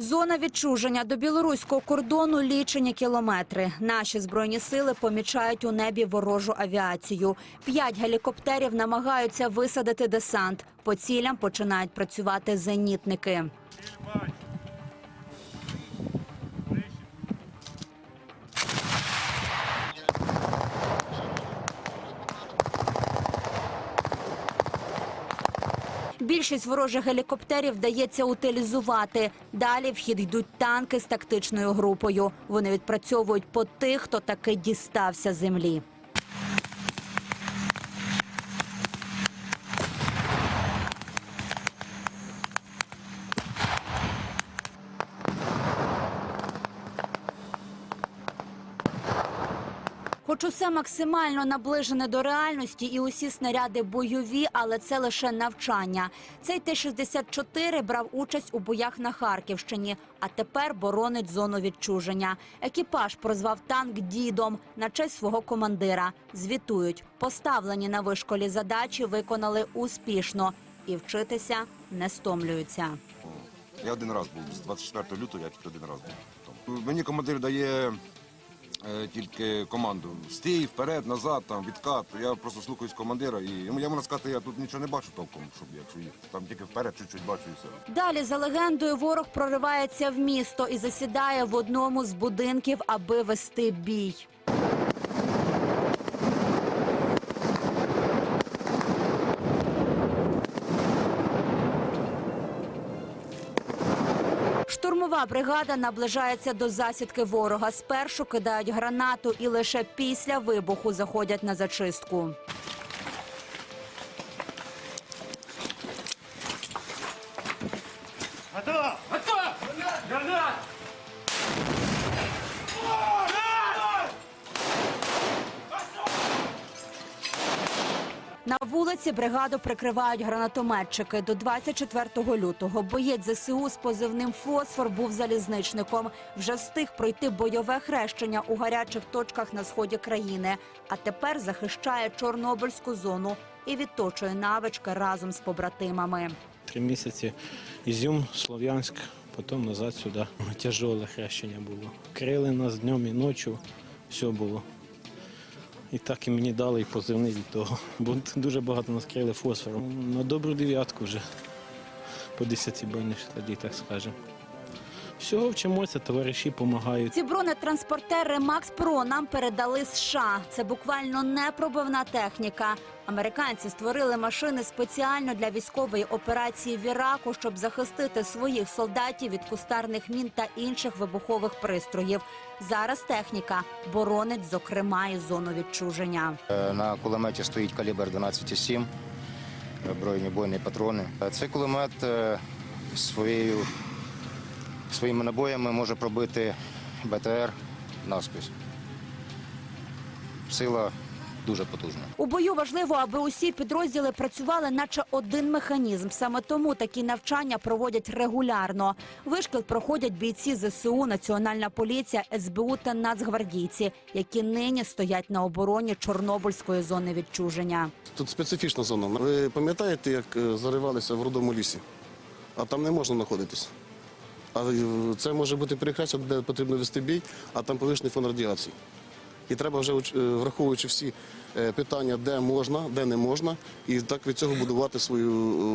Зона відчуження до білоруського кордону лічені кілометри. Наші збройні сили помічають у небі ворожу авіацію. П'ять гелікоптерів намагаються висадити десант. По цілям починають працювати зенітники. Більшість ворожих гелікоптерів вдається утилізувати. Далі в хід йдуть танки з тактичною групою. Вони відпрацьовують по тих, хто таки дістався землі. Хоч усе максимально наближене до реальності, і усі снаряди бойові, але це лише навчання. Цей Т-64 брав участь у боях на Харківщині, а тепер боронить зону відчуження. Екіпаж прозвав танк дідом на честь свого командира. Звітують, поставлені на вишколі задачі виконали успішно і вчитися не стомлюються. Я один раз був з 24 лютого, я тільки один раз був. Мені командир дає е, тільки команду стій, вперед, назад, там, відкат. Я просто слухаюсь командира і йому- я можу сказати, я тут нічого не бачу толком, щоб якщо їх Там тільки вперед чуть-чуть бачу і все. Далі за легендою ворог проривається в місто і засідає в одному з будинків, аби вести бій. Штурмова бригада наближається до засідки ворога. Спершу кидають гранату і лише після вибуху заходять на зачистку. На вулиці бригаду прикривають гранатометчики. До 24 лютого боєць ЗСУ з позивним «Фосфор» був залізничником. Вже встиг пройти бойове хрещення у гарячих точках на сході країни. А тепер захищає Чорнобильську зону і відточує навички разом з побратимами. Три місяці Ізюм, Слов'янськ, потім назад сюди. Тяжоле хрещення було. Крили нас днем і ночі, все було. І так і мені дали і позивний від того. Бо дуже багато нас крили фосфором. На добру дев'ятку вже по 10 броніх тоді, так скажемо. Всього вчимося, товариші допомагають. Ці бронетранспортери Макс Про нам передали США. Це буквально непробивна техніка. Американці створили машини спеціально для військової операції в Іраку, щоб захистити своїх солдатів від кустарних мін та інших вибухових пристроїв. Зараз техніка боронить, зокрема, і зону відчуження. Е, На кулеметі стоїть калібр 12,7, е, бронебойні патрони. Е, Цей кулемет е, своєю, своїми набоями може пробити БТР наскрізь. Сила дуже потужна. У бою важливо, аби усі підрозділи працювали, наче один механізм. Саме тому такі навчання проводять регулярно. Вишкіл проходять бійці ЗСУ, Національна поліція, СБУ та нацгвардійці, які нині стоять на обороні Чорнобильської зони відчуження. Тут специфічна зона. Ви пам'ятаєте, як е, заривалися в рудому лісі? А там не можна знаходитись. А е, це може бути перехрестя, де потрібно вести бій, а там повишений фон радіації. І треба вже е, враховуючи всі е, питання, де можна, де не можна, і так від цього будувати свою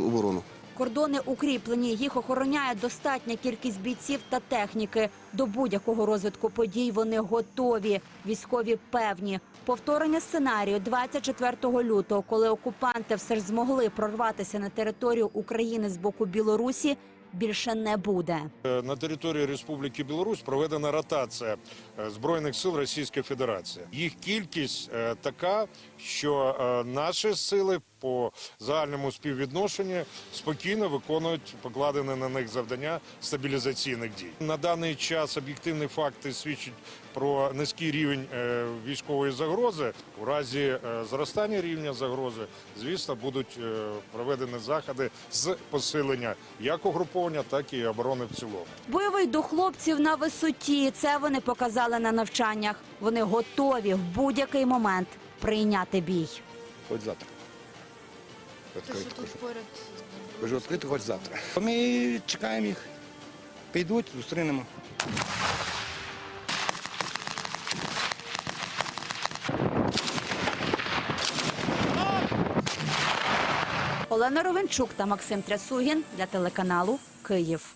оборону. Кордони укріплені, їх охороняє достатня кількість бійців та техніки. До будь-якого розвитку подій вони готові. Військові певні. Повторення сценарію 24 лютого, коли окупанти все ж змогли прорватися на територію України з боку Білорусі, більше не буде. Е, На території Республіки Білорусь проведена ротація е, збройних сил Російської Федерації. Їх кількість е, така, що наші сили по загальному співвідношенню спокійно виконують покладені на них завдання стабілізаційних дій. На даний час об'єктивні факти свідчать про низький рівень е, військової загрози. У разі е, зростання рівня загрози, звісно, будуть е, проведені заходи з посилення як угруповання, так і оборони в цілому. Бойовий дух хлопців на висоті. Це вони показали на навчаннях. Вони готові в будь-який момент прийняти бій. Хоч завтра. Те, Кажу. Кажу, відкрити хоч завтра. Ми чекаємо їх. Підуть, зустрінемо. Олена Ровенчук та Максим Трясугін для телеканалу Київ.